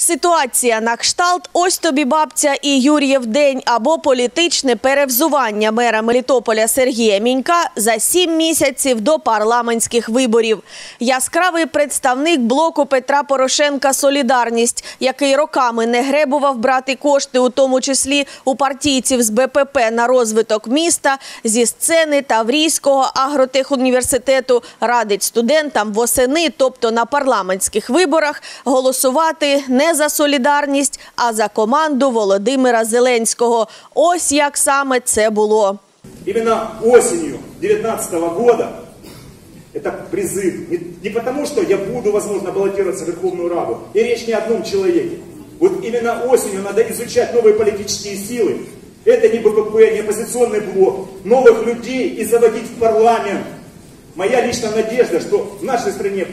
Ситуація на кшталт «Ось тобі бабця» і Юрієв день або політичне перевзування мера Мелітополя Сергія Мінька за сім місяців до парламентських виборів. Яскравий представник блоку Петра Порошенка «Солідарність», який роками не гребував брати кошти, у тому числі у партійців з БПП на розвиток міста, зі сцени Таврійського агротехуніверситету радить студентам восени, тобто на парламентських виборах, голосувати не за солідарність, а за команду Володимира Зеленського. Ось як саме це було. Именно осенью 2019 года это призыв. Не, не потому, что я буду, возможно, баллотироваться в Верховную Раду. И речь не о одном человеке. Вот именно осенью надо изучать новые политические силы. Это не БПП, не оппозиционный блок. Новых людей и заводить в парламент. Моя личная надежда, что в нашей стране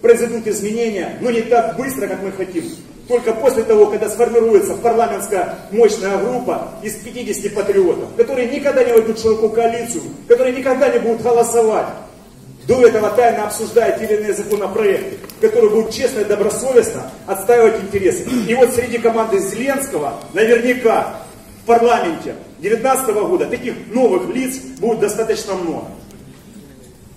произойдут изменения, но не так быстро, как мы хотим. Только после того, когда сформируется парламентская мощная группа из 50 патриотов, которые никогда не войдут в широкую коалицию, которые никогда не будут голосовать. До этого тайно обсуждая те или иные законопроекты, которые будут честно и добросовестно отстаивать интересы. И вот среди команды Зеленского наверняка в парламенте 2019 года таких новых лиц будет достаточно много.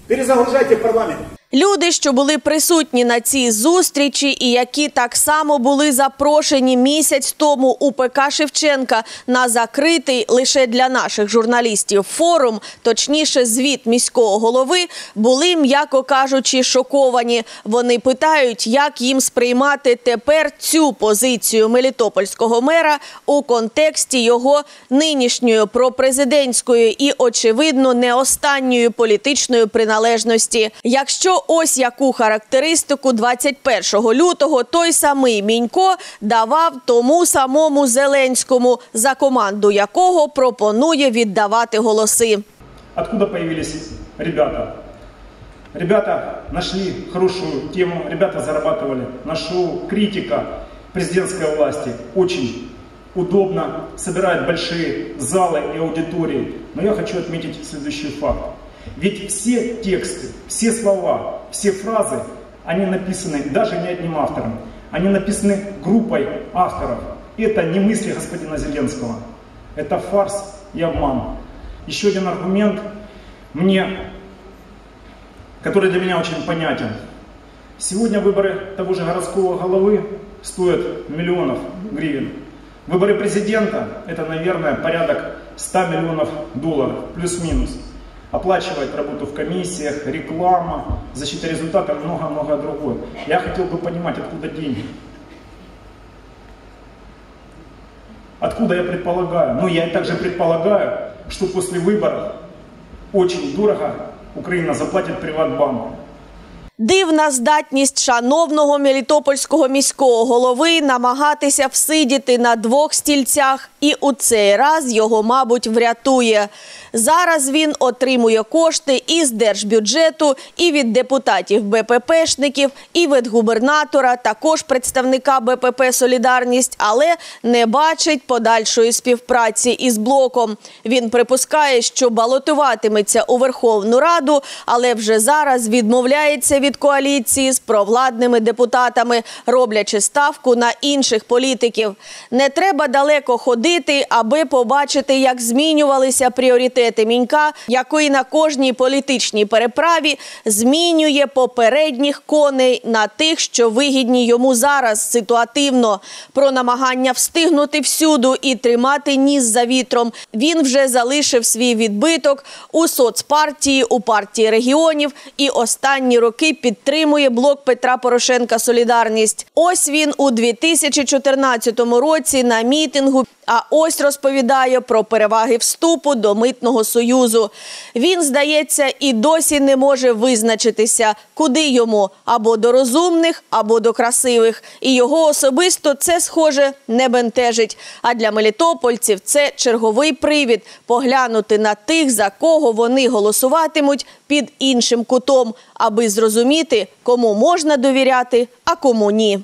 Перезагружайте парламент. Люди, що були присутні на цій зустрічі, і які так само були запрошені місяць тому у ПК Шевченка на закритий лише для наших журналістів форум, точніше, звіт міського голови, були, м'яко кажучи, шоковані. Вони питають, як їм сприймати тепер цю позицію мелітопольського мера у контексті його нинішньої пропрезидентської і, очевидно, не останньої політичної приналежності. Якщо ось яку характеристику 21 лютого той самий Мінько давав тому самому Зеленському, за команду якого пропонує віддавати голоси. Откуда появились ребята? Ребята нашли хорошую тему, ребята зарабатывали на шоу критика президентской власти. Очень удобно, собирает большие залы и аудитории. Но я хочу отметить следующий факт. Ведь все тексты, все слова, все фразы, они написаны даже не одним автором. Они написаны группой авторов. Это не мысли господина Зеленского. Это фарс и обман. Еще один аргумент мне, который для меня очень понятен. Сегодня выборы того же городского головы стоят миллионов гривен. Выборы президента – это, наверное, порядок 100 миллионов долларов, плюс-минус оплачивать работу в комиссиях, реклама, защита результата, много-много другое. Я хотел бы понимать, откуда деньги. Откуда я предполагаю? Ну, я также предполагаю, что после выборов очень дорого Украина заплатит Приватбанку. Дивна здатність шановного мелітопольського міського голови намагатися всидіти на двох стільцях, і у цей раз його, мабуть, врятує. Зараз він отримує кошти із держбюджету, і від депутатів БППшників, і від губернатора, також представника БПП Солідарність, але не бачить подальшої співпраці із блоком. Він припускає, що балотуватиметься у Верховну Раду, але вже зараз відмовляється від коаліції з провладними депутатами, роблячи ставку на інших політиків. Не треба далеко ходити, аби побачити, як змінювалися пріоритети мінька, який на кожній політичній переправі змінює попередніх коней на тих, що вигідні йому зараз ситуативно. Про намагання встигнути всюду і тримати ніс за вітром. Він вже залишив свій відбиток у соцпартії, у партії регіонів і останні роки підтримує блок Петра Порошенка Солідарність. Ось він у 2014 році на мітингу. А ось розповідає про переваги вступу до митного союзу. Він, здається, і досі не може визначитися, куди йому або до розумних, або до красивих. І його особисто це схоже не бентежить. А для мелітопольців це черговий привід поглянути на тих, за кого вони голосуватимуть під іншим кутом, аби зрозуміти, кому можна довіряти, а кому ні.